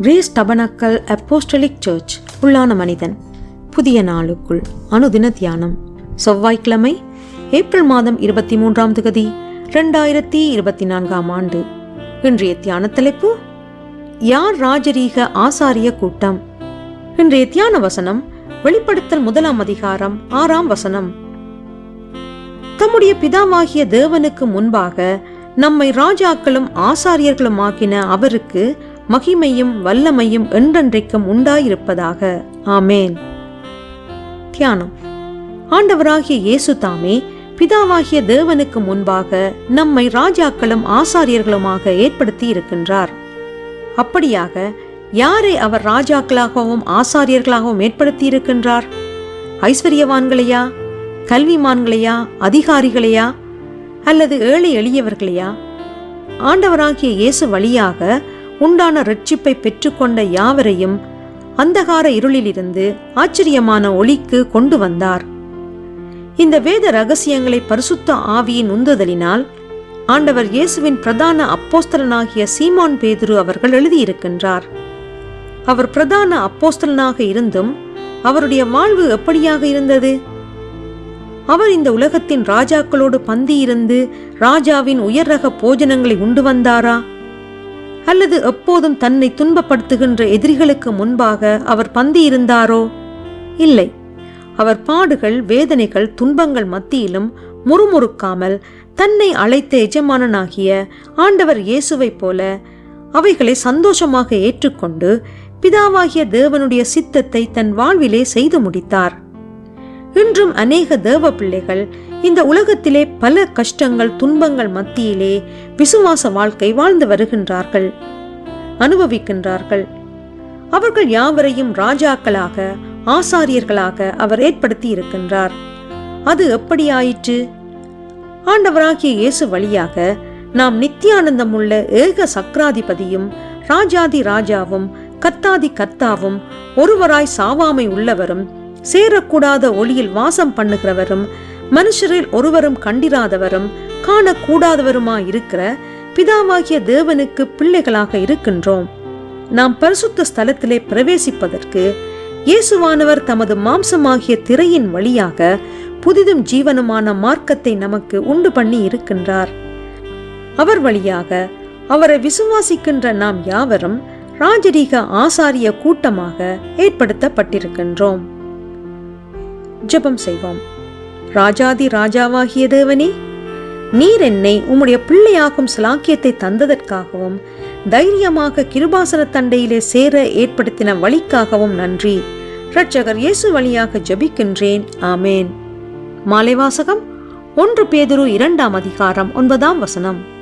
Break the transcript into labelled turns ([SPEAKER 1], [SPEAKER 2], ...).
[SPEAKER 1] Grace tabernacle apostolic search உள்ளான மனிதன். புதிய நாளுக்குள் அனுதின தியானம். செவ்வாய்க்கிழமை ஏப்ரல் மாதம் இருபத்தி மூன்றாம் தொகுதி ரெண்டாயிரத்தி இருபத்தி நான்காம் ஆண்டு. இன்றைய தியான தலைப்பு யார் ராஜரீக ஆசாரிய கூட்டம்? இன்றைய தியான வசனம் வெளிப்படுத்தல் முதலாம் அதிகாரம் ஆறாம் வசனம். தம்முடைய பிதாவாகிய தேவனுக்கு முன்பாக நம்மை ராஜாக்களும் ஆசாரியர்களும் ஆக்கின அவருக்கு மகிமையும் வல்லமையும் என்றென்றைக்கும் உண்டாயிருப்பதாக. ஆமேன். தியானம். ஆண்டவராகிய இயேசு தாமே பிதாவாகிய தேவனுக்கு முன்பாக நம்மை ராஜாக்களும் ஆசாரியர்களுமாக ஏற்படுத்தி இருக்கின்றார் அப்படியாக யாரை அவர் ராஜாக்களாகவும் ஆசாரியர்களாகவும் ஏற்படுத்தி இருக்கின்றார் ஐஸ்வர்யவான்களையா? கல்விமான்களையா? அதிகாரிகளையா? அல்லது ஏழை எளியவர்களையா? ஆண்டவராகிய இயேசு வழியாக உண்டான ரட்சிப்பை பெற்றுக்கொண்ட யாவரையும் அந்தகார இருளிலிருந்து ஆச்சரியமான ஒளிக்கு கொண்டு வந்தார். இந்த வேத ரகசியங்களை பரிசுத்த ஆவியின் உந்துதலினால் ஆண்டவர் இயேசுவின் பிரதான அப்போஸ்தலனாகிய சீமான் பேதுரு அவர்கள் எழுதியிருக்கின்றார். அவர் பிரதான அப்போஸ்தலனாக இருந்தும் அவருடைய வாழ்வு எப்படியாக இருந்தது? அவர் இந்த உலகத்தின் ராஜாக்களோடு பந்தியிருந்து ராஜாவின் உயர் ரக போஜனங்களை உண்டு வந்தாரா? அல்லது எப்போதும் தன்னை துன்பப்படுத்துகின்ற எதிரிகளுக்கு முன்பாக அவர் பந்தியிருந்தாரோ? இல்லை. அவர் பாடுகள் வேதனைகள் துன்பங்கள் மத்தியிலும் முறுமுறுக்காமல் தன்னை அழைத்த எஜமானனாகிய ஆண்டவர் இயேசுவைப் போல அவைகளை சந்தோஷமாக ஏற்றுக்கொண்டு பிதாவாகிய தேவனுடைய சித்தத்தை தன் வாழ்விலே செய்து முடித்தார். இன்றும் அநேக தேவ பிள்ளைகள் இந்த உலகத்திலே பல கஷ்டங்கள் துன்பங்கள் மத்தியிலே விசுவாச வாழ்க்கை வாழ்ந்து வருகின்றார்கள் அனுபவிக்கின்றார்கள். அவர்கள் யாவரையும் ராஜாக்களாக ஆசாரியர்களாக அவர் ஏற்படுத்தி இருக்கின்றார் அது எப்படி ஆயிற்று ஆண்டவராகிய இயேசு வழியாக நாம் நித்தியானந்தம் உள்ள ஏக சக்ராதிபதியும் ராஜாதி ராஜாவும் கத்தாதி கத்தாவும் ஒருவராய் சாவாமை உள்ளவரும் சேரக்கூடாத ஒளியில் வாசம் பண்ணுகிறவரும் மனுஷரில் ஒருவரும் கண்டிராதவரும் காணக்கூடாதவருமாயிருக்கிற பிதாவாகிய தேவனுக்கு பிள்ளைகளாக இருக்கின்றோம். நாம் பரிசுத்த ஸ்தலத்திலே பிரவேசிப்பதற்கு இயேசுவானவர் தமது மாம்சமாகிய திரையின் வழியாக புதிதும் ஜீவனுமான மார்க்கத்தை நமக்கு உண்டு பண்ணி இருக்கின்றார். அவர் வழியாக அவரை விசுவாசிக்கின்ற நாம் யாவரும் ராஜரீக ஆசாரிய கூட்டமாக ஏற்படுத்தப்பட்டிருக்கின்றோம். ஜெபம் செய்வோம். ராஜாதி ராஜாவாகிய தேவனே நீர் என்னை உம்முடைய பிள்ளையாகும் சிலாக்கியத்தை தந்ததற்காகவும் தைரியமாக கிருபாசன தண்டையிலே சேர ஏற்படுத்தின வழிக்காகவும் நன்றி. இரட்சகர் இயேசு வழியாக ஜெபிக்கின்றேன். ஆமேன். மாலைவாசகம் ஒன்று பேதுரு இரண்டாம் அதிகாரம் ஒன்பதாம் வசனம்.